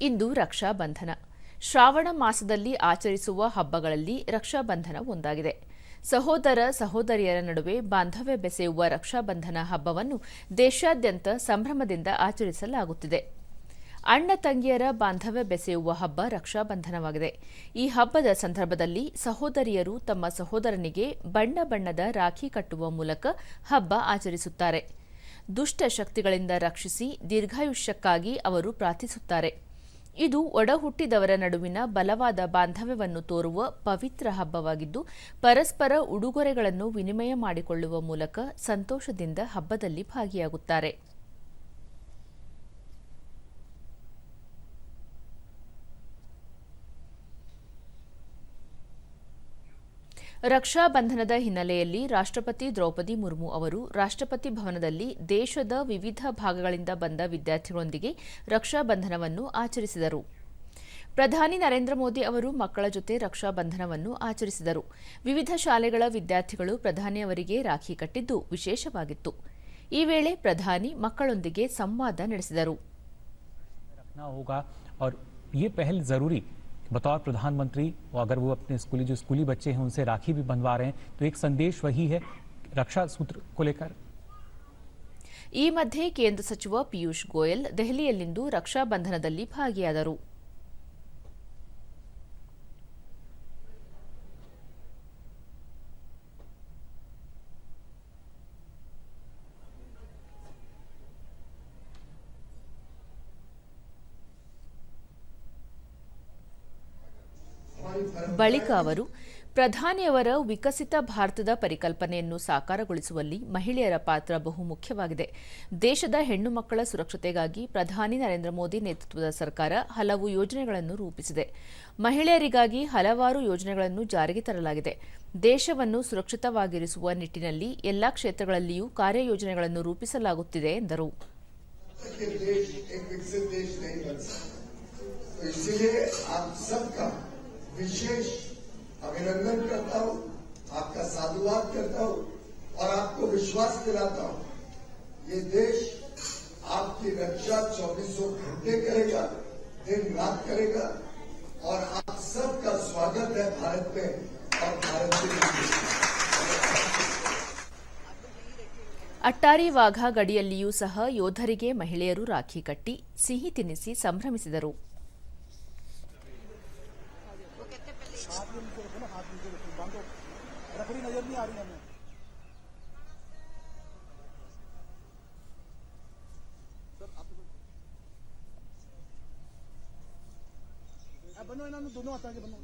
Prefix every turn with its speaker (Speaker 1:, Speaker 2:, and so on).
Speaker 1: ಇಂದು ರಕ್ಷಾ ಬಂಧನ ಶ್ರಾವಣ ಮಾಸದಲ್ಲಿ ಆಚರಿಸುವ ಹಬ್ಬಗಳಲ್ಲಿ ರಕ್ಷಾಬಂಧನ ಒಂದಾಗಿದೆ. ಸಹೋದರ ಸಹೋದರಿಯರ ನಡುವೆ ಬಾಂಧವ್ಯ ಬೆಸೆಯುವ ರಕ್ಷಾಬಂಧನ ಹಬ್ಬವನ್ನು ದೇಶಾದ್ಯಂತ ಸಂಭ್ರಮದಿಂದ ಆಚರಿಸಲಾಗುತ್ತಿದೆ. ಅಣ್ಣ ತಂಗಿಯರ ಬಾಂಧವ್ಯ ಬೆಸೆಯುವ ಹಬ್ಬ ರಕ್ಷಾಬಂಧನವಾಗಿದೆ. ಈ ಹಬ್ಬದ ಸಂದರ್ಭದಲ್ಲಿ ಸಹೋದರಿಯರು ತಮ್ಮ ಸಹೋದರನಿಗೆ ಬಣ್ಣ ಬಣ್ಣದ ರಾಖಿ ಕಟ್ಟುವ ಮೂಲಕ ಹಬ್ಬ ಆಚರಿಸುತ್ತಾರೆ. ದುಷ್ಟ ಶಕ್ತಿಗಳಿಂದ ರಕ್ಷಿಸಿ ದೀರ್ಘಾಯುಷ್ಯಕ್ಕಾಗಿ ಅವರು ಪ್ರಾರ್ಥಿಸುತ್ತಾರೆ. ಇದು ಒಡಹುಟ್ಟಿದವರ ನಡುವಿನ ಬಲವಾದ ಬಾಂಧವ್ಯವನ್ನು ತೋರುವ ಪವಿತ್ರ ಹಬ್ಬವಾಗಿದ್ದು, ಪರಸ್ಪರ ಉಡುಗೊರೆಗಳನ್ನು ವಿನಿಮಯ ಮಾಡಿಕೊಳ್ಳುವ ಮೂಲಕ ಸಂತೋಷದಿಂದ ಹಬ್ಬದಲ್ಲಿ ಭಾಗಿಯಾಗುತ್ತಾರೆ. ರಕ್ಷಾಬಂಧನದ ಹಿನ್ನೆಲೆಯಲ್ಲಿ ರಾಷ್ಟ್ರಪತಿ ದ್ರೌಪದಿ ಮುರ್ಮು ಅವರು ರಾಷ್ಟ್ರಪತಿ ಭವನದಲ್ಲಿ ದೇಶದ ವಿವಿಧ ಭಾಗಗಳಿಂದ ಬಂದ ವಿದ್ಯಾರ್ಥಿಗಳೊಂದಿಗೆ ರಕ್ಷಾಬಂಧನವನ್ನು ಆಚರಿಸಿದರು. ಪ್ರಧಾನಿ ನರೇಂದ್ರ ಮೋದಿ ಅವರು ಮಕ್ಕಳ ಜೊತೆ ರಕ್ಷಾ ಬಂಧನವನ್ನು ಆಚರಿಸಿದರು. ವಿವಿಧ ಶಾಲೆಗಳ ವಿದ್ಯಾರ್ಥಿಗಳು ಪ್ರಧಾನಿ ಅವರಿಗೆ ರಾಖಿ ಕಟ್ಟಿದ್ದು ವಿಶೇಷವಾಗಿತ್ತು. ಈ ವೇಳೆ ಪ್ರಧಾನಿ ಮಕ್ಕಳೊಂದಿಗೆ ಸಂವಾದ ನಡೆಸಿದರು.
Speaker 2: रखना होगा और ये पहल जरूरी बतौर प्रधानमंत्री और अगर वो अपने स्कूली जो स्कूली बच्चे हैं उनसे राखी भी बंधवा रहे हैं तो एक संदेश वही है रक्षा सूत्र को लेकर
Speaker 1: ಈ ಮಧ್ಯೆ ಕೇಂದ್ರ ಸಚಿವ ಪಿಯೂಷ್ ಗೋಯಲ್ ದೆಹಲಿಯಲ್ಲಿಂದು ರಕ್ಷಾಬಂಧನದಲ್ಲಿ ಭಾಗಿಯಾದರು ಬಳಿಕ ಅವರು, ಪ್ರಧಾನಿಯವರ ವಿಕಸಿತ ಭಾರತದ ಪರಿಕಲ್ಪನೆಯನ್ನು ಸಾಕಾರಗೊಳಿಸುವಲ್ಲಿ ಮಹಿಳೆಯರ ಪಾತ್ರ ಬಹು ಮುಖ್ಯವಾಗಿದೆ. ದೇಶದ ಹೆಣ್ಣು ಮಕ್ಕಳ ಸುರಕ್ಷತೆಗಾಗಿ ಪ್ರಧಾನಿ ನರೇಂದ್ರ ಮೋದಿ ನೇತೃತ್ವದ ಸರ್ಕಾರ ಹಲವು ಯೋಜನೆಗಳನ್ನು ರೂಪಿಸಿದೆ. ಮಹಿಳೆಯರಿಗಾಗಿ ಹಲವಾರು ಯೋಜನೆಗಳನ್ನು ಜಾರಿಗೆ ತರಲಾಗಿದೆ. ದೇಶವನ್ನು ಸುರಕ್ಷಿತವಾಗಿರಿಸುವ ನಿಟ್ಟಿನಲ್ಲಿ ಎಲ್ಲಾ ಕ್ಷೇತ್ರಗಳಲ್ಲಿಯೂ ಕಾರ್ಯಯೋಜನೆಗಳನ್ನು ರೂಪಿಸಲಾಗುತ್ತಿದೆ ಎಂದರು.
Speaker 3: कि देश एक विकसित देश नहीं बन सकता तो इसीलिए आप सबका विशेष अभिनंदन करता हूं आपका साधुवाद करता हूं और आपको विश्वास दिलाता हूं ये देश आपकी रक्षा चौबीसों घंटे करेगा दिन रात करेगा और आप सबका स्वागत है भारत में और भारत के लिए
Speaker 1: ಅಟ್ಟಾರಿ ವಾಘಾ ಗಡಿಯಲ್ಲಿಯೂ ಸಹ ಯೋಧರಿಗೆ ಮಹಿಳೆಯರು ರಾಖಿ ಕಟ್ಟಿ ಸಿಹಿ ತಿನ್ನಿಸಿ ಸಂಭ್ರಮಿಸಿದರು
Speaker 4: हाथ भी नीचे रखड़ी नज़र नहीं आ रही हमें बनो इन्हों दोनों हाथों के बनो।